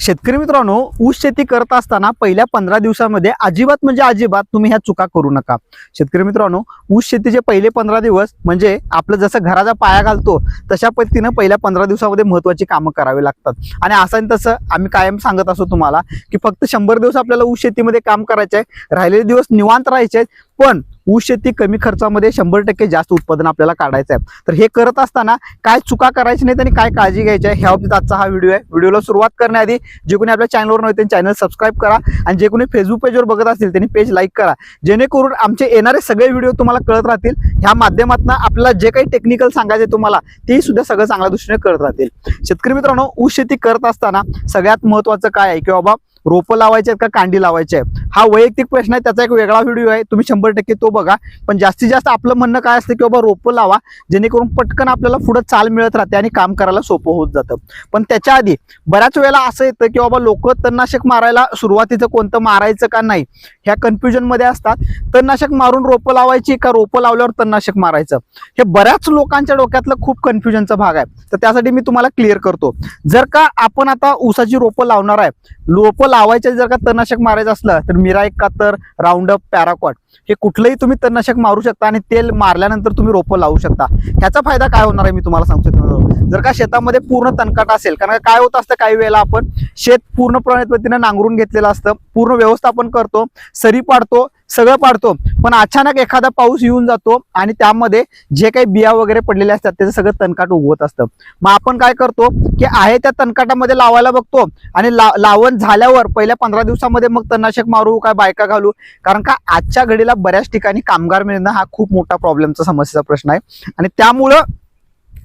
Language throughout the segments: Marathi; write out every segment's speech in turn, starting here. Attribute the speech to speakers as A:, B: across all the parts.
A: शेतकरी मित्रांनो ऊस शेती करत असताना पहिल्या पंधरा दिवसामध्ये अजिबात म्हणजे अजिबात तुम्ही ह्या चुका करू नका. शेतकरी मित्रांनो ऊस शेतीचे पहिले पंधरा दिवस म्हणजे आपलं जसं घराचा पाया घालतो तशा पद्धतीनं पहिल्या पंधरा दिवसामध्ये महत्वाची कामं करावी लागतात. आणि असं आणि तसं आम्ही कायम सांगत असतो तुम्हाला की फक्त शंभर दिवस आपल्याला ऊस शेतीमध्ये काम करायचं आहे राहिलेले दिवस निवांत राहायचे आहेत पण ऊस शेती कमी खर्चामध्ये शंभर टक्के जास्त उत्पादन आपल्याला काढायचं आहे. तर हे करत असताना काय चुका करायची नाहीत आणि काय काळजी घ्यायची आहे ह्या बाबतीत आजचा हा व्हिडिओ आहे. व्हिडिओला सुरुवात करण्याआधी जे कोणी आपल्या चॅनलवर नव्हते चॅनल सबस्क्राईब करा आणि जे कोणी फेसबुक पेजवर बघत असतील त्यांनी पेज लाईक करा. जेणेकरून आमचे येणारे सगळे व्हिडिओ तुम्हाला कळत राहतील. ह्या माध्यमातून आपल्याला जे काही टेक्निकल सांगायचे तुम्हाला तेही सुद्धा सगळं चांगल्या दृष्टीने कळत राहतील. शेतकरी मित्रांनो ऊस शेती करत असताना सगळ्यात महत्वाचं काय आहे की बाबा रोपं लावायचे आहेत का कांडी लावायचे आहे हा वैयक्तिक प्रश्न आहे त्याचा एक वेगळा व्हिडिओ आहे तुम्ही शंभर टक्के तो बघा. पण जास्तीत जास्त आपलं म्हणणं काय असतं की बाबा रोपं लावा जेणेकरून पटकन आपल्याला पुढं चाल मिळत राहते आणि काम करायला सोपं होत जातं. पण त्याच्या आधी बऱ्याच वेळेला असं येतं की बाबा लोक तणनाशक मारायला सुरुवातीचं कोणतं मारायचं का नाही ह्या कन्फ्युजनमध्ये असतात. तणनाशक मारून रोपं लावायची का रोपं लावल्यावर तणनाशक मारायचं? हे बऱ्याच लोकांच्या डोक्यातलं खूप कन्फ्युजनचा भाग आहे. तर त्यासाठी मी तुम्हाला क्लिअर करतो. जर का आपण आता ऊसाची रोपं लावणार आहे रोपं लावायचे जर का तणनाशक मारायचं असलं तर मिरा एकाहत्तर राऊंडअप पॅराकॉट हे कुठलंही तुम्ही तणनाशक मारू शकता आणि तेल मारल्यानंतर तुम्ही रोपं लावू शकता. ह्याचा फायदा काय होणार आहे मी तुम्हाला सांगतो जर का शेतामध्ये पूर्ण तणकाट असेल कारण काय होत असतं काही वेळेला आपण शेत पूर्णपणे पद्धतीने नांगरून घेतलेलं असतं पूर्ण व्यवस्थापन करतो सरी पाडतो सगळं पाडतो. पण अचानक एखादा पाऊस येऊन जातो आणि त्यामध्ये जे काही बिया वगैरे पडलेले असतात त्याचं सगळं तणकाट उगवत असतं. मग आपण काय करतो की आहे त्या तणकाटामध्ये लावायला बघतो आणि ला लावण झाल्यावर पहिल्या पंधरा दिवसामध्ये मग तणनाशक मारू काय बायका घालू? कारण का आजच्या घडीला बऱ्याच ठिकाणी कामगार मिळणं हा खूप मोठा प्रॉब्लेमचा समस्येचा प्रश्न आहे. आणि त्यामुळं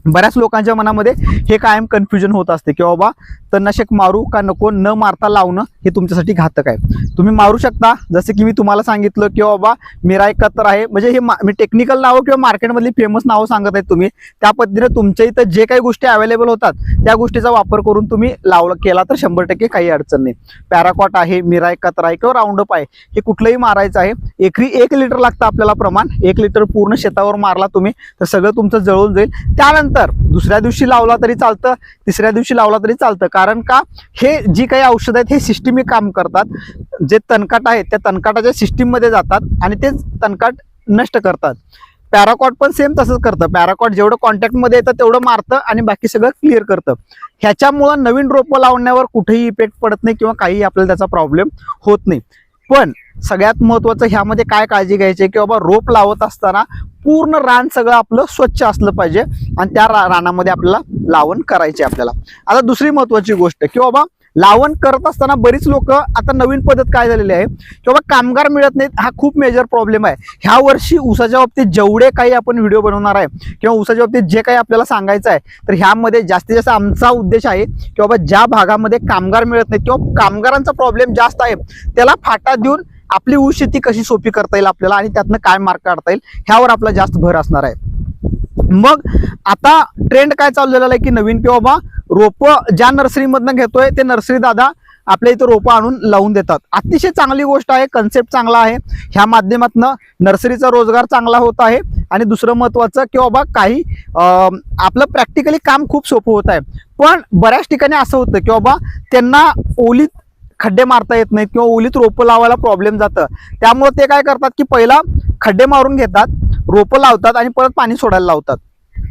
A: बऱ्याच लोकांच्या मनामध्ये हे कायम कन्फ्युजन होत असते की बाबा तणनाशक मारू का नको न मारता लावणं हे तुमच्यासाठी घातक आहे. तुम्ही मारू शकता जसं की मी तुम्हाला सांगितलं की बाबा मिरा एकाहत्तर आहे. म्हणजे हे मा- मी टेक्निकल नावं किंवा मार्केटमधली फेमस नावं सांगत आहेत तुम्ही. त्या पद्धतीने तुमच्या इथं जे काही गोष्टी अवेलेबल होतात त्या गोष्टीचा वापर करून तुम्ही लावलं केला तर शंभर टक्के काही अडचण नाही. पॅराकॉट आहे मिरा एकाहत्तर आहे किंवा राऊंडअप आहे हे कुठलंही मारायचं आहे. एकरी एक लिटर लागतं आपल्याला प्रमाण. एक लिटर पूर्ण शेतावर मारला तुम्ही तर सगळं तुमचं जळून जाईल. त्यानंतर दुसऱ्या दिवशी लावला तरी चालतं तिसऱ्या दिवशी लावला तरी चालतं. कारण का? हे जी काही औषधं आहेत हे सिस्टीमिक काम करतात. जे तणकाट आहेत त्या तणकाटाच्या सिस्टीममध्ये जातात आणि ते तणकाट नष्ट करतात. पॅराकॉट पण सेम तसंच करतं. पॅराकॉट जेवढं कॉन्टॅक्टमध्ये येतं तेवढं मारतं आणि बाकी सगळं क्लिअर करतं. ह्याच्यामुळं नवीन रोपं लावण्यावर कुठेही इफेक्ट पडत नाही किंवा काही आपल्याला त्याचा प्रॉब्लेम होत नाही. पण सगळ्यात महत्वाचं ह्यामध्ये काय काळजी घ्यायची की बाबा रोप लावत असताना पूर्ण रान सगळं आपलं स्वच्छ असलं पाहिजे. आणि त्या रा- रानामध्ये आपल्याला लावण करायचे आपल्याला. आता दुसरी महत्वाची गोष्ट की बाबा लावण करत असताना बरीच लोक आता नवीन पद्धत काय झालेली आहे? किंवा कामगार मिळत नाहीत हा खूप मेजर प्रॉब्लेम आहे. ह्या वर्षी ऊसाच्या बाबतीत जेवढे काही आपण व्हिडिओ बनवणार आहे किंवा ऊसाच्या बाबतीत जे काही आपल्याला सांगायचं आहे तर ह्यामध्ये जास्तीत जास्त आमचा उद्देश आहे की बाबा ज्या भागामध्ये कामगार मिळत नाहीत किंवा कामगारांचा प्रॉब्लेम जास्त आहे त्याला फाटा देऊन आपली ऊस शेती कशी सोपी करता येईल आपल्याला आणि त्यातनं काय मार्क काढता येईल ह्यावर आपला जास्त भर असणार आहे. मग आता ट्रेंड काय चालू झालेला आहे की नवीन की बाबा रोपं ज्या नर्सरीमधनं घेतोय ते नर्सरी दादा आपल्या इथं रोपं आणून लावून देतात. अतिशय चांगली गोष्ट आहे कन्सेप्ट चांगला आहे. ह्या माध्यमातनं नर्सरीचा रोजगार चांगला होत आहे. आणि दुसरं महत्वाचं की बाबा काही आपलं प्रॅक्टिकली काम खूप सोपं होत आहे. पण बऱ्याच ठिकाणी असं होतं की बाबा त्यांना ओलीत खड्डे मारता येत नाहीत किंवा ओलीत रोपं लावायला प्रॉब्लेम जातं. त्यामुळे ते काय करतात की पहिला खड्डे मारून घेतात रोपं लावतात आणि परत पाणी सोडायला लावतात.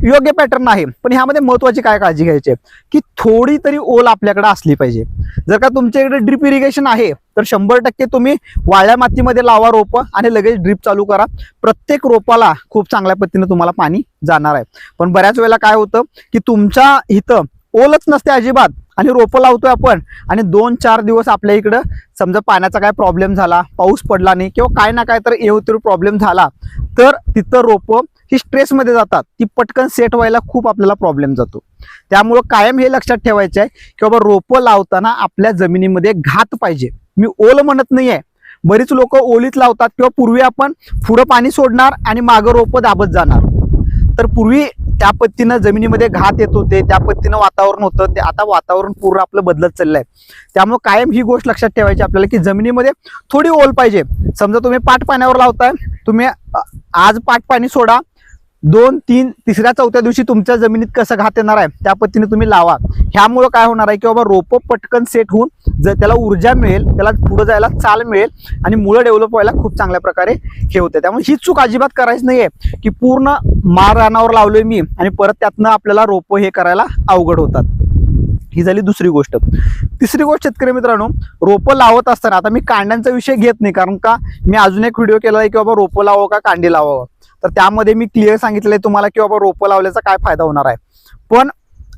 A: योग्य पॅटर्न आहे पण ह्यामध्ये महत्वाची काय काळजी घ्यायची? आहे, की थोडी तरी ओल आपल्याकडे असली पाहिजे. जर का तुमच्या इकडे ड्रिप इरिगेशन आहे तर शंभर टक्के तुम्ही वाळ्या मातीमध्ये लावा रोपं आणि लगेच ड्रिप चालू करा. प्रत्येक रोपाला खूप चांगल्या पद्धतीने तुम्हाला पाणी जाणार आहे. पण बऱ्याच वेळेला काय होतं की तुमच्या इथं ओलच नसते अजिबात आणि रोपं लावतोय आपण आणि दोन चार दिवस आपल्या इकडं समजा पाण्याचा काय प्रॉब्लेम झाला पाऊस पडला नाही किंवा काय ना काय तर येऊ प्रॉब्लेम झाला तर तिथं रोपं ही स्ट्रेसमध्ये जातात. ती पटकन सेट व्हायला खूप आपल्याला प्रॉब्लेम जातो. त्यामुळं कायम हे लक्षात ठेवायचं आहे की बाबा रोपं लावताना आपल्या जमिनीमध्ये घात पाहिजे. मी ओल म्हणत नाहीये. बरीच लोक ओलीत लावतात किंवा पूर्वी आपण पुढं पाणी सोडणार आणि मागं रोपं दाबत जाणार. तर पूर्वी त्या पद्धतीनं जमिनीमध्ये घात येत होते त्या पद्धतीनं वातावरण होतं ते आता वातावरण पूर्ण आपलं बदलत चाललंय. त्यामुळे कायम ही गोष्ट लक्षात ठेवायची आपल्याला की जमिनीमध्ये थोडी ओल पाहिजे. समजा तुम्ही पाट पाण्यावर लावताय तुम्ही आज पाट पाणी सोडा दोन तीन तिसऱ्या चौथ्या दिवशी तुमच्या जमिनीत कसं घात येणार आहे त्या पद्धतीने तुम्ही लावा. ह्यामुळं काय होणार आहे की बाबा रोपं पटकन सेट होऊन जर त्याला ऊर्जा मिळेल त्याला पुढे जायला चाल मिळेल आणि मुळं डेव्हलप व्हायला खूप चांगल्या प्रकारे हे होते त्यामुळे ही चूक अजिबात करायची नाहीये की पूर्ण मार रानावर लावलोय मी आणि परत त्यातनं आपल्याला रोपं हे करायला अवघड होतात. ही झाली दुसरी गोष्ट. तिसरी गोष्ट शेतकरी मित्रांनो रोपं लावत असताना आता मी कांड्यांचा विषय घेत नाही कारण का मी अजून एक व्हिडिओ केला आहे की बाबा रोपं लावावं का कांडी लावावं? तर त्यामध्ये मी क्लिअर सांगितलंय आहे तुम्हाला की बाबा रोपं लावल्याचा काय फायदा होणार आहे. पण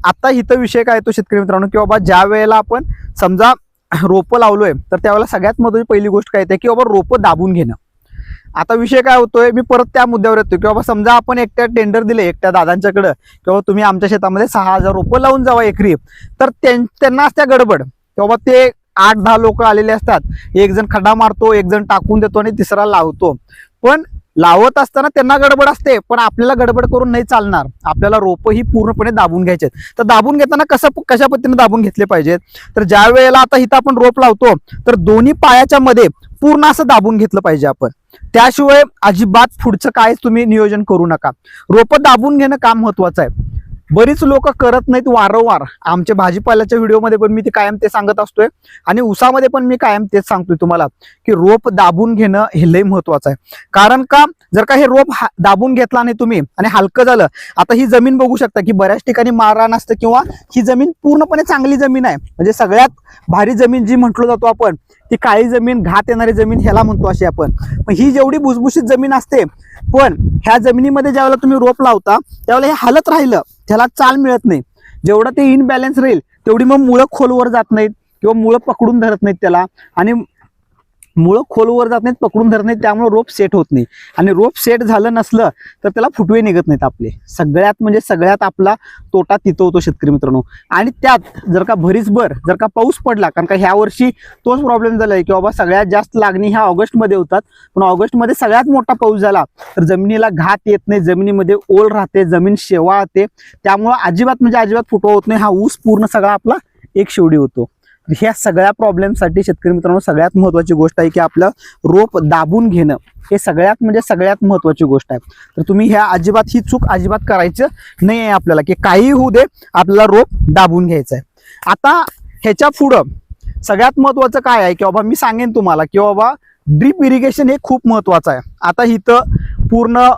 A: आता इथं विषय काय तो शेतकरी मित्रांनो की बाबा ज्या वेळेला आपण समजा रोपं लावलोय तर त्यावेळेला सगळ्यात महत्वाची पहिली गोष्ट काय येते की बाबा रोपं दाबून घेणं. आता विषय काय होतोय मी परत त्या मुद्द्यावर येतो की बाबा समजा आपण एकट्या टेंडर दिले एकट्या दादांच्याकडं किंवा तुम्ही आमच्या शेतामध्ये सहा हजार रोपं लावून जावा एकरी. तर त्यां- त्यांना असत्या गडबड किंवा ते आठ दहा लोक आलेले असतात एक जण खड्डा मारतो एक जण टाकून देतो आणि तिसरा लावतो. पण लावत असताना त्यांना गडबड असते पण आपल्याला गडबड करून नाही चालणार. आपल्याला रोपं ही पूर्णपणे दाबून घ्यायचे तर दाबून घेताना कसं कशा पद्धतीने दाबून घेतले पाहिजेत? तर ज्या वेळेला आता इथं आपण रोप लावतो तर दोन्ही पायाच्या मध्ये पूर्ण असं दाबून घेतलं पाहिजे आपण. त्याशिवाय अजिबात पुढचं काय तुम्ही नियोजन करू नका. रोपं दाबून घेणं काम महत्वाचं आहे. बरीच लोक करत नाहीत वारंवार. आमच्या भाजीपाल्याच्या व्हिडिओमध्ये पण मी ते कायम ते सांगत असतोय. आणि उसामध्ये पण मी कायम तेच सांगतोय तुम्हाला की रोप दाबून घेणं हे लय महत्वाचं आहे. कारण का जर का हे रोप हा- दाबून घेतला नाही तुम्ही आणि हलकं झालं आता ही जमीन बघू शकता की बऱ्याच ठिकाणी माररान असतं किंवा ही जमीन पूर्णपणे चांगली जमीन आहे. म्हणजे सगळ्यात भारी जमीन जी म्हटलो जातो आपण ती काळी जमीन घात येणारी जमीन ह्याला म्हणतो अशी आपण. ही जेवढी भुसभुशीत जमीन असते पण ह्या जमिनीमध्ये ज्यावेळेला तुम्ही रोप लावता त्यावेळेला हे हालत राहिलं त्याला चाल मिळत नाही. जेवढं ते इनबॅलन्स राहील तेवढी मग मुळं खोलवर जात नाहीत किंवा मुळं पकडून धरत नाहीत त्याला. आणि मुळं खोलवर जात नाहीत पकडून धरत नाहीत त्यामुळे रोप सेट होत नाही. आणि रोप सेट झालं नसलं तर त्याला फुटवे निघत नाहीत आपले. सगळ्यात म्हणजे सगळ्यात आपला तोटा तिथं होतो शेतकरी मित्रांनो. आणि त्यात जर का भरीसभर जर का पाऊस पडला कारण का ह्या वर्षी तोच प्रॉब्लेम झाला आहे की बाबा सगळ्यात जास्त लागणी ह्या ऑगस्टमध्ये होतात. पण ऑगस्टमध्ये सगळ्यात मोठा पाऊस झाला तर जमिनीला घात येत नाही जमिनीमध्ये ओल राहते जमीन शेवाळते. त्यामुळं अजिबात म्हणजे अजिबात फुटवा होत नाही. हा ऊस पूर्ण सगळा आपला एक शेवडी होतो. ह्या सगळ्या प्रॉब्लेमसाठी शेतकरी मित्रांनो सगळ्यात महत्वाची गोष्ट आहे की आपलं रोप दाबून घेणं. हे सगळ्यात म्हणजे सगळ्यात महत्वाची गोष्ट आहे. तर तुम्ही ह्या अजिबात ही चूक अजिबात करायचं नाही आहे आपल्याला की काही होऊ दे आपल्याला रोप दाबून घ्यायचं आहे आता ह्याच्या पुढं सगळ्यात महत्वाचं काय आहे की बाबा मी सांगेन तुम्हाला की बाबा ड्रीप इरिगेशन हे खूप महत्वाचं आहे. आता इथं पूर्ण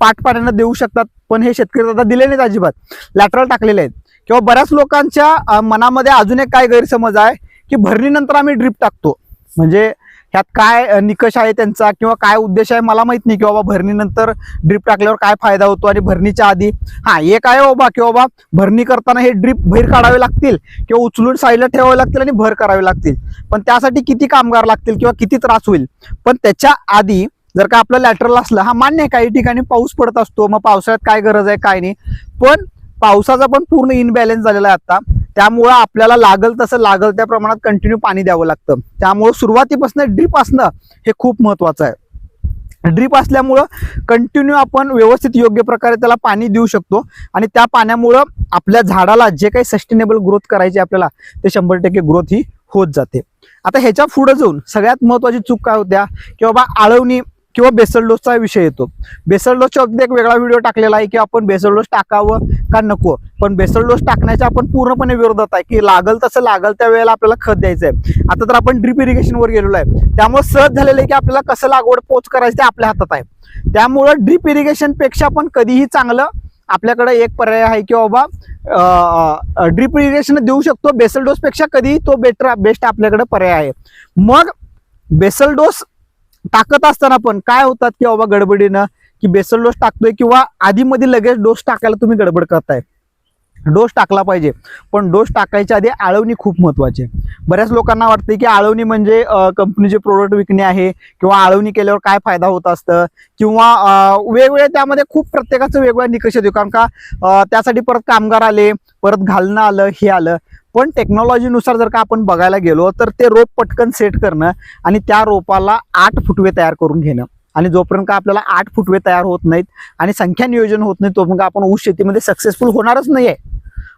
A: पाठपाठ्यानं देऊ शकतात पण हे शेतकरी आता दिले नाहीत अजिबात. लॅटरल टाकलेले आहेत. किंवा बऱ्याच लोकांच्या मनामध्ये अजून एक काय गैरसमज आहे की भरणीनंतर आम्ही ड्रीप टाकतो. म्हणजे ह्यात काय निकष आहे त्यांचा किंवा काय उद्देश आहे मला माहीत नाही की बाबा भरणीनंतर ड्रीप टाकल्यावर काय फायदा होतो आणि भरणीच्या आधी हा एक आहे बाबा की बाबा भरणी करताना हे ड्रीप बाहेर काढावे लागतील किंवा उचलून साईडला ठेवावे लागतील आणि भर करावे लागतील. पण त्यासाठी किती कामगार लागतील किंवा किती त्रास होईल? पण त्याच्या आधी जर का आपलं लॅटरल असलं हा मान्य आहे काही ठिकाणी पाऊस पडत असतो मग पावसाळ्यात काय गरज आहे काय नाही. पण पावसाचा पण पूर्ण इनबॅलेन्स झालेला आहे आता. त्यामुळं आपल्याला लागल तसं लागल त्या प्रमाणात कंटिन्यू पाणी द्यावं लागतं. त्यामुळं सुरुवातीपासून ड्रीप असणं हे खूप महत्वाचं आहे. ड्रीप असल्यामुळं कंटिन्यू आपण व्यवस्थित योग्य प्रकारे त्याला पाणी देऊ शकतो. आणि त्या पाण्यामुळं आपल्या झाडाला जे काही सस्टेनेबल ग्रोथ करायची आपल्याला ते शंभर टक्के ग्रोथ ही होत जाते. आता ह्याच्या पुढे जाऊन सगळ्यात महत्वाची चूक काय होत्या? की बाबा आळवणी किंवा बेसल डोसचा विषय येतो. बेसल डोसच्या अगदी एक वेगळा व्हिडिओ टाकलेला आहे की आपण बेसल डोस टाकावं का नको? पण बेसल डोस टाकण्याच्या आपण पूर्णपणे विरोधात आहे की लागल तसं लागल त्या वेळेला आपल्याला खत द्यायचं आहे आता तर आपण ड्रिप इरिगेशनवर गेलेलो आहे. त्यामुळे सहज झालेलं आहे की आपल्याला कसं लागवड पोच करायचं ते आपल्या हातात आहे. त्यामुळं ड्रिप इरिगेशनपेक्षा पण कधीही चांगलं आपल्याकडे एक पर्याय आहे की बाबा ड्रिप इरिगेशन देऊ शकतो बेसल डोसपेक्षा कधी तो बेटर बेस्ट आपल्याकडे पर्याय आहे. मग बेसल डोस टाकत असताना पण काय होतात की बाबा गडबडीनं की बेसल डोस टाकतोय किंवा आधीमध्ये लगेच डोस टाकायला तुम्ही गडबड करताय. डोस टाकला पाहिजे. पण डोस टाकायच्या आधी आळवणी खूप महत्वाची आहे. बऱ्याच लोकांना वाटते की आळवणी म्हणजे कंपनीचे प्रोडक्ट विकणे आहे किंवा आळवणी केल्यावर काय फायदा होत असतं किंवा वेगवेगळ्या त्यामध्ये खूप प्रत्येकाचं वेगवेगळा निकष येतो. कारण का त्यासाठी परत कामगार आले परत घालणं आलं हे आलं. पण टेक्नॉलॉजीनुसार जर का आपण बघायला गेलो तर ते रोप पटकन सेट करणं आणि त्या रोपाला आठ फुटवे तयार करून घेणं. आणि जोपर्यंत का आपल्याला आठ फुटवे तयार होत नाहीत आणि संख्या नियोजन होत नाही तोपर्यंत आपण ऊस शेतीमध्ये सक्सेसफुल होणारच नाही आहे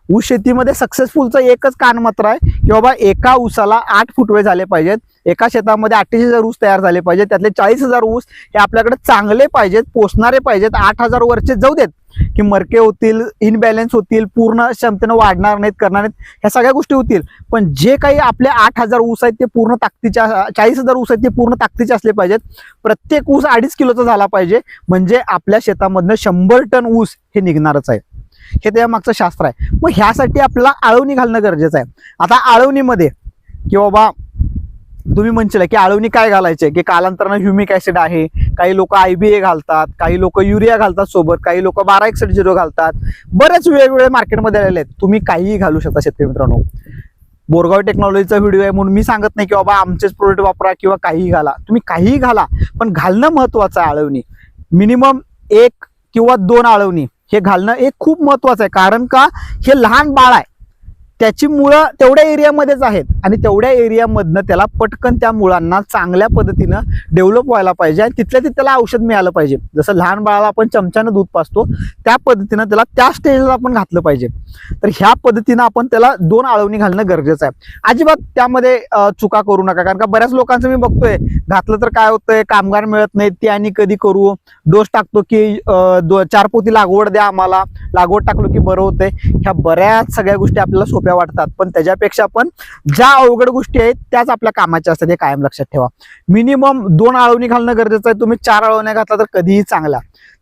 A: ऊस शेतीमध्ये सक्सेसफुलचं एकच कानमात्र आहे की बाबा एका ऊसाला आठ फुटवे झाले पाहिजेत. एका शेतामध्ये अठ्ठेचाळीस हजार ऊस तयार झाले पाहिजेत. त्यातले चाळीस हजार ऊस हे आपल्याकडे चांगले पाहिजेत पोचणारे पाहिजेत. आठ हजार वरचे जाऊ देत की मरके होतील इनबॅलेन्स होतील पूर्ण क्षमतेनं वाढणार नाहीत करणार नाहीत ह्या सगळ्या गोष्टी होतील. पण जे काही आपले आठ हजार ऊस आहेत ते पूर्ण ताकदीच्या चाळीस हजार ऊस आहेत ते पूर्ण ताकदीचे असले पाहिजेत. प्रत्येक ऊस अडीच किलोचा झाला पाहिजे. म्हणजे आपल्या शेतामधनं शंभर टन ऊस हे निघणारच आहे. हे त्या मागचं शास्त्र आहे. मग ह्यासाठी आपल्याला आळवणी घालणं गरजेचं आहे. आता आळवणीमध्ये की बाबा तुम्ही म्हणशील की आळवणी काय घालायचे? की कालांतरानं ह्युमिक ऍसिड आहे काही लोक आयबीए घालतात काही लोक युरिया घालतात सोबत काही लोक बारा एकसठ झिरो घालतात. बरेच वेगवेगळे मार्केटमध्ये आलेले आहेत. तुम्ही काहीही घालू शकता शेतकरी मित्रांनो. बोरगाव टेक्नॉलॉजीचा व्हिडिओ आहे म्हणून मी सांगत नाही की बाबा आमचेच प्रोडक्ट वापरा किंवा काहीही घाला. तुम्ही काहीही घाला पण घालणं महत्वाचं आहे आळवणी. मिनिमम एक किंवा दोन आळवणी. हे घालणं एक खूप महत्वाचं आहे. कारण का? हे लहान बाळ आहे. त्याची मुळं तेवढ्या एरियामध्येच आहेत. आणि तेवढ्या एरियामधनं त्याला पटकन त्या मुळांना चांगल्या पद्धतीनं डेव्हलप व्हायला पाहिजे आणि तिथल्या तिथे त्याला औषध मिळालं पाहिजे. जसं लहान बाळाला आपण चमच्यानं दूध पाचतो त्या पद्धतीनं त्याला त्या स्टेजला आपण घातलं पाहिजे. तर ह्या पद्धतीनं आपण त्याला दोन आळवणी घालणं गरजेचं आहे. अजिबात त्यामध्ये चुका करू नका. कारण का बऱ्याच लोकांचं मी बघतोय घातलं तर काय होतंय कामगार मिळत नाहीत ते आणि कधी करू डोस टाकतो की दो- चार पोती लागवड द्या आम्हाला लागवड टाकलो की बरं होतंय. ह्या बऱ्याच सगळ्या गोष्टी आपल्याला सोप्या वाटतात. पण त्याच्यापेक्षा पण ज्या अवघड गोष्टी आहेत त्याच आपल्या कामाच्या असतात हे कायम लक्षात ठेवा. मिनिमम दोन आळवणी घालणं गरजेचं आहे. तुम्ही चार आळवण्या घातला तर कधीही चांगला.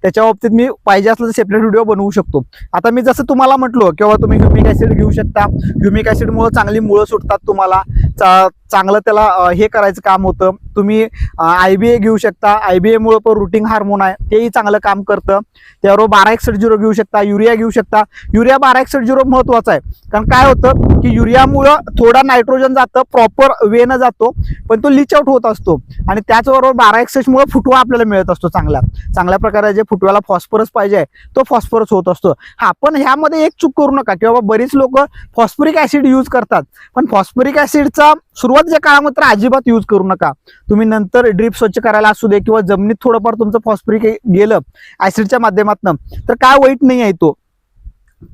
A: त्याच्या बाबतीत मी पाहिजे असलं तर सेपरेट व्हिडिओ बनवू शकतो. आता मी जसं तुम्हाला म्हटलो किंवा तुम्ही ह्युमिक ऍसिड घेऊ शकता. ह्युमिक ऍसिडमुळे चांगली मुळं सुटतात तुम्हाला. चा- चांगलं त्याला हे करायचं काम होतं. तुम्ही आय बी ए घेऊ शकता. आय बी एमुळं पण रुटिंग हार्मोन आहे. तेही चांगलं काम करतं. त्याबरोबर बारा एकसठ झिरो घेऊ शकता. युरिया घेऊ शकता. युरिया बारा एकसठ झिरो महत्त्वाचा आहे. कारण काय होतं की युरियामुळं थोडा नायट्रोजन जातं प्रॉपर वेनं जातो पण तो लिच आउट होत असतो. आणि त्याचबरोबर बारा एकसठ फुटवा आपल्याला मिळत असतो चांगला. चांगल्या प्रकारे जे फुटव्याला फॉस्फरस पाहिजे तो फॉस्फरस होत असतो. हा पण ह्यामध्ये एक चूक करू नका की बाबा बरीच लोक फॉस्फरिक ऍसिड यूज करतात. पण फॉस्फरिक ऍसिडचा सुरुवातीच्या काळामध्ये तर अजिबात यूज करू नका. तुम्ही नंतर ड्रीप स्वच्छ करायला असू दे किंवा जमिनीत थोडंफार तुमचं फॉस्फरिक गेलं ऍसिडच्या माध्यमातून तर काय वाईट नाही आहे तो.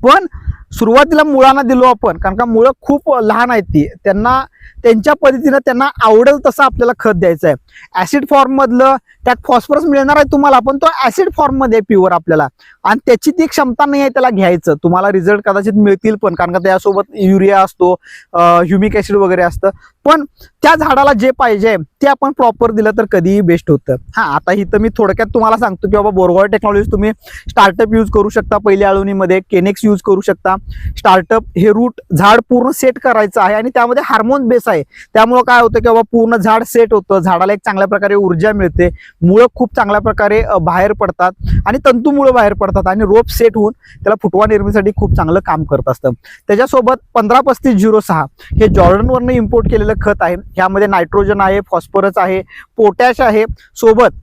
A: पण सुरुवातीला मुळांना दिलो आपण कारण का मुळं खूप लहान आहेत ती. त्यांना त्यांच्या पद्धतीनं त्यांना आवडेल तसं आपल्याला खत द्यायचं आहे. ऍसिड फॉर्म मधलं त्यात फॉस्फरस मिळणार आहे तुम्हाला पण तो ऍसिड फॉर्ममध्ये प्युअर आपल्याला. आणि त्याची ती क्षमता नाही आहे त्याला घ्यायचं. तुम्हाला रिझल्ट कदाचित मिळतील पण कारण का त्यासोबत युरिया असतो ह्युमिक ऍसिड वगैरे असतं. पण त्या झाडाला जे पाहिजे ते आपण प्रॉपर दिलं तर कधीही बेस्ट होतं. हा आता इथं मी थोडक्यात तुम्हाला सांगतो की बाबा बोरगॉय टेक्नॉलॉजी तुम्ही स्टार्टअप यूज करू शकता. पहिल्या आळवणीमध्ये केनेक्स यूज करू शकता. स्टार्टअप हे रूट झाड पूर्ण सेट करायचं आहे आणि त्यामध्ये हार्मोन बेस आहे. त्यामुळं काय होतं की बाबा पूर्ण झाड सेट होतं. झाडाला एक चांगल्या प्रकारे ऊर्जा मिळते. मुळं खूप चांगल्या प्रकारे बाहेर पडतात आणि तंतुमुळं बाहेर पडतात आणि रोप सेट होऊन त्याला फुटवा निर्मितीसाठी खूप चांगलं काम करत असतं. त्याच्यासोबत पंधरा पस्तीस झिरो सहा हे जॉर्डनवरनं इम्पोर्ट केलेलं खत आहे. ह्यामध्ये नायट्रोजन आहे फॉस्फरस आहे पोटॅश आहे. सोबत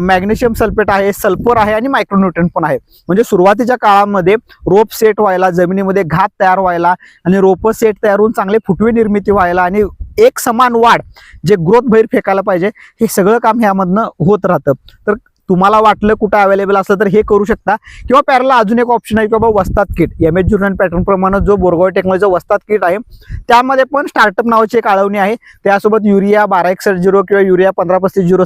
A: मॅग्नेशियम सल्फेट आहे सल्फर आहे आणि मायक्रोन्युट्रन पण आहे. म्हणजे सुरुवातीच्या काळामध्ये रोप सेट व्हायला जमिनीमध्ये घात तयार व्हायला आणि रोपं सेट तयार होऊन चांगले फुटवे निर्मिती व्हायला आणि एक समान वाढ जे ग्रोथ बाहेर फेकायला पाहिजे हे सगळं काम ह्यामधनं होत राहतं. तर तुम्हाला वाटलं कुठं अवेलेबल असलं तर हे करू शकता. किंवा पॅरला अजून एक ऑप्शन आहे की बाबा वस्तात किट. एम एच जुरन पॅटर्न प्रमाणे जो बोरगाव टेक्नॉलॉजी वस्तात किट आहे त्यामध्ये पण स्टार्टअप नावाची एक आळवणी आहे. त्यासोबत युरिया बारा एकसठ झिरो किंवा युरिया पंधरा पस्तीस झिरो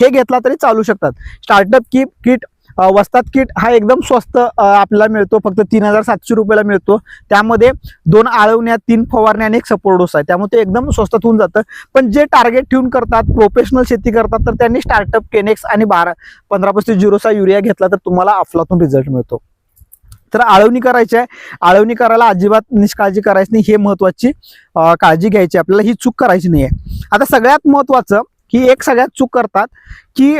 A: हे घेतला तरी चालू शकतात. स्टार्टअप की किट वस्तात किट हा एकदम स्वस्त आपल्याला मिळतो. फक्त तीन हजार सातशे रुपयाला मिळतो. त्यामध्ये दोन आळवण्या तीन फवारण्या आणि एक सपोर्ट डोस आहे. त्यामुळे ते एकदम स्वस्तात होऊन जातं. पण जे टार्गेट ठेवून करतात प्रोफेशनल शेती करतात तर त्यांनी स्टार्टअप केनेक्स आणि बारा पंधरा पस्तीस झिरोचा युरिया घेतला तर तुम्हाला अफलातून रिझल्ट मिळतो. तर आळवणी करायची आहे. आळवणी करायला अजिबात निष्काळजी करायची नाही. हे महत्वाची काळजी घ्यायची आपल्याला ही चूक करायची नाही आहे आता सगळ्यात महत्वाचं की एक सगळ्यात चूक करतात की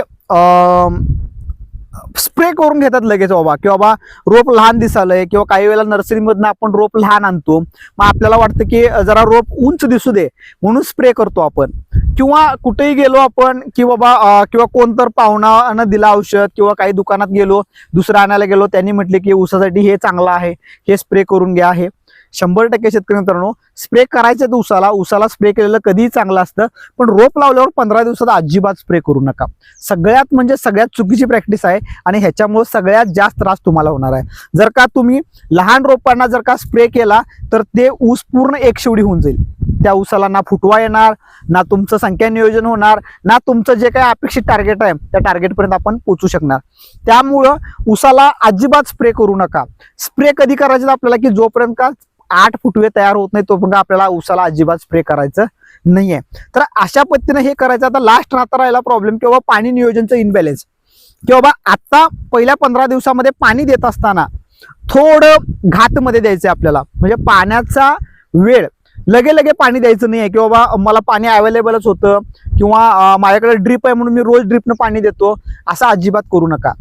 A: स्प्रे करून घेतात लगेच बाबा. की बाबा रोप लहान दिसालंय किंवा काही वेळेला नर्सरीमधनं आपण रोप लहान आणतो मग आपल्याला वाटतं की जरा रोप उंच दिसू दे म्हणून स्प्रे करतो आपण. किंवा कुठेही गेलो आपण की बाबा किंवा कोणतर पाहुणानं दिला औषध किंवा काही दुकानात गेलो दुसरं आणायला गेलो त्यांनी म्हटले की ऊसासाठी हे चांगलं आहे हे स्प्रे करून घ्या आहे शंभर टक्के शेतकरी मित्रांनो स्प्रे करायचं उसाला उसाला स्प्रे केलेलं कधीही चांगलं असतं पण रोप लावल्यावर पंधरा दिवसात अजिबात स्प्रे करू नका. सगळ्यात म्हणजे सगळ्यात चुकीची प्रॅक्टिस आहे आणि ह्याच्यामुळे सगळ्यात जास्त त्रास तुम्हाला होणार आहे. जर का तुम्ही लहान रोपांना जर का स्प्रे केला तर ते ऊस पूर्ण एक शेवडी होऊन जाईल. त्या ऊसाला ना फुटवा येणार ना तुमचं संख्या नियोजन होणार ना तुमचं जे काही अपेक्षित टार्गेट आहे त्या टार्गेटपर्यंत आपण पोचू शकणार. त्यामुळं ऊसाला अजिबात स्प्रे करू नका. स्प्रे कधी करायचं आपल्याला की जोपर्यंत का आठ फुटवे तयार होत नाही तोपर्यंत आपल्याला उसाला अजिबात स्प्रे करायचं नाहीये. तर अशा पद्धतीने हे करायचं. आता लास्ट राहता राहिला प्रॉब्लेम किंवा पाणी नियोजनचं इनबॅलेन्स किंवा बा आता पहिल्या पंधरा दिवसामध्ये पाणी देत असताना थोडं घातमध्ये द्यायचं आपल्याला. म्हणजे पाण्याचा वेळ. लगे लगे पाणी द्यायचं नाही आहे किंवा बा मला पाणी अवेलेबलच होतं किंवा माझ्याकडे ड्रीप आहे म्हणून मी रोज ड्रीपनं पाणी देतो असं अजिबात करू नका.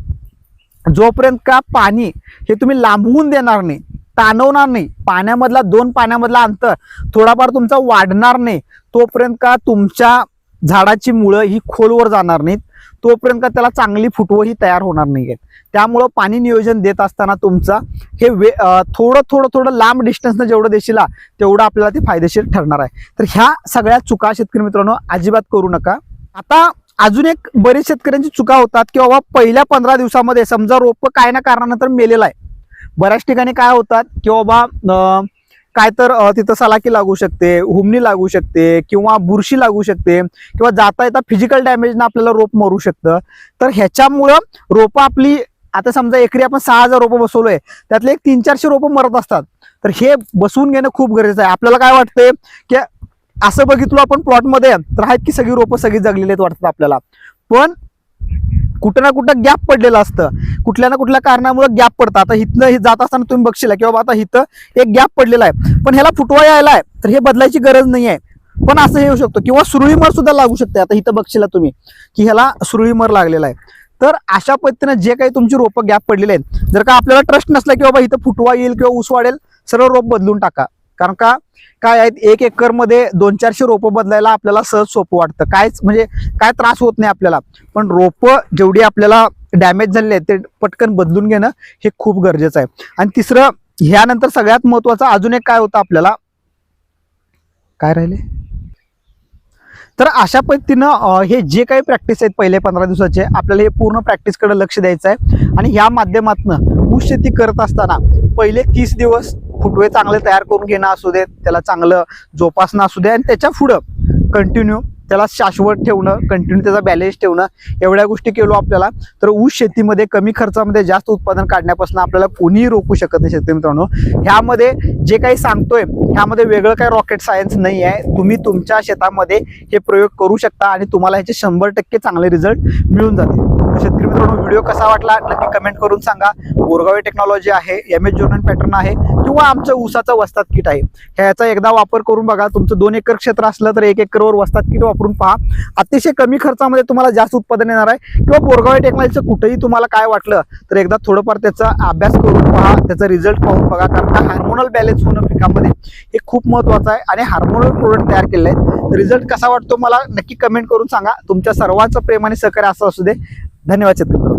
A: जोपर्यंत का पाणी हे तुम्ही लांबवून देणार नाही ताणवणार नाही. पाण्यामधला दोन पाण्यामधला अंतर थोडाफार तुमचा वाढणार नाही. तोपर्यंत का तुमच्या झाडाची मुळं ही खोलवर जाणार नाहीत. तोपर्यंत का त्याला चांगली फुटवं ही तयार होणार नाही आहेत त्यामुळं पाणी नियोजन देत असताना तुमचा हे वे थोडं थोडं थोडं लांब डिस्टन्सनं जेवढं देशीला तेवढं आपल्याला ते फायदेशीर ठरणार आहे. तर ह्या सगळ्या चुका शेतकरी मित्रांनो अजिबात करू नका. आता अजून एक बरेच शेतकऱ्यांची चुका होतात की बाबा पहिल्या पंधरा दिवसामध्ये समजा रोप काय ना कारणानंतर मेलेला आहे. बऱ्याच ठिकाणी काय होतात की बाबा काय तर तिथं सलाकी लागू शकते हुमणी लागू शकते किंवा बुरशी लागू शकते किंवा जाता येता फिजिकल डॅमेजनं आपल्याला रोप मरू शकतं. तर ह्याच्यामुळं रोपं आपली आता समजा एकरी आपण सहा हजार रोपं बसवलोय त्यातले एक तीन चारशे रोपं मरत असतात. तर हे बसवून घेणं खूप गरजेचं आहे. आपल्याला काय वाटतंय की असं बघितलं आपण प्लॉटमध्ये तर आहेत की सगळी रोपं सगळी जगलेली आहेत वाटतात आपल्याला. पण कुठं ना कुठं गॅप पडलेलं असतं. कुठल्या ना कुठल्या कारणामुळे गॅप पडतं. आता इथनं हे जात असताना तुम्ही बघशील की बाबा आता हिथं एक गॅप पडलेला आहे. पण ह्याला फुटवा यायला आहे. तर हे बदलायची गरज नाही आहे पण असं हे होऊ शकतो. किंवा सुरळीमर सुद्धा लागू शकते. आता इथं बघशीला तुम्ही की ह्याला सुरळीमर लागलेला आहे. तर अशा पद्धतीने जे काही तुमची रोपं गॅप पडलेली आहेत जर का आपल्याला ट्रस्ट नसला की बाबा इथं फुटवा येईल किंवा ऊस वाढेल सर्व रोप बदलून टाका. कारण का? काय आहेत? एक एकरमध्ये दोन चारशे रोपं बदलायला आपल्याला सहज सोपं वाटतं. कायच म्हणजे काय त्रास होत नाही आपल्याला. पण रोपं जेवढी आपल्याला डॅमेज झालेली आहेत ते पटकन बदलून घेणं हे खूप गरजेचं आहे. आणि तिसरं ह्यानंतर सगळ्यात महत्वाचं अजून एक काय होतं आपल्याला? काय राहिले? तर अशा पद्धतीनं हे जे काही प्रॅक्टिस आहेत पहिले पंधरा दिवसाचे आपल्याला हे पूर्ण प्रॅक्टिसकडे लक्ष द्यायचं आहे. आणि ह्या माध्यमातनं ऊस शेती करत असताना पहिले तीस दिवस फुटवे चांगले तयार करून घेणं असू देत त्याला चांगलं जोपासणं असू दे आणि त्याच्या पुढं कंटिन्यू त्याला शाश्वत ठेवणं कंटिन्यू त्याचा बॅलेन्स ठेवणं एवढ्या गोष्टी केलो आपल्याला. तर ऊस शेतीमध्ये कमी खर्चामध्ये जास्त उत्पादन काढण्यापासून आपल्याला कोणीही रोखू शकत नाही शेतकरी मित्रांनो. ह्यामध्ये जे काही सांगतोय ह्यामध्ये वेगळं काही रॉकेट सायन्स नाही आहे. तुम्ही तुमच्या शेतामध्ये हे प्रयोग करू शकता आणि तुम्हाला ह्याचे शंभर टक्के चांगले रिझल्ट मिळून जातील. शेतकरी मित्रांनो व्हिडिओ कसा वाटला नक्की कमेंट करून सांगा. बोरगावे टेक्नॉलॉजी आहे एम एस जोर्नल पॅटर्न आहे. किंवा आमचं ऊसाचा वस्तात किट आहे. ह्याचा एकदा वापर करून बघा तुमचं दोन एकर क्षेत्र असलं तर एक एकरवर वस्तात किट वापरून पहा. अतिशय कमी खर्चामध्ये तुम्हाला जास्त उत्पादन येणार आहे किंवा बोरगावी टेक्नॉलॉजीचं कुठेही तुम्हाला काय वाटलं तर एकदा थोडंफार त्याचा अभ्यास करून पहा. त्याचा रिझल्ट पाहून बघा कारण का हार्मोनल बॅलन्स होणं पिकामध्ये हे खूप महत्वाचं आहे आणि हार्मोनल प्रोडक्ट तयार केले आहेत. रिझल्ट कसा वाटतो मला नक्की कमेंट करून सांगा. तुमच्या सर्वांचं प्रेम आणि सहकार्य असं असू दे. धन्यवाद शेतकरी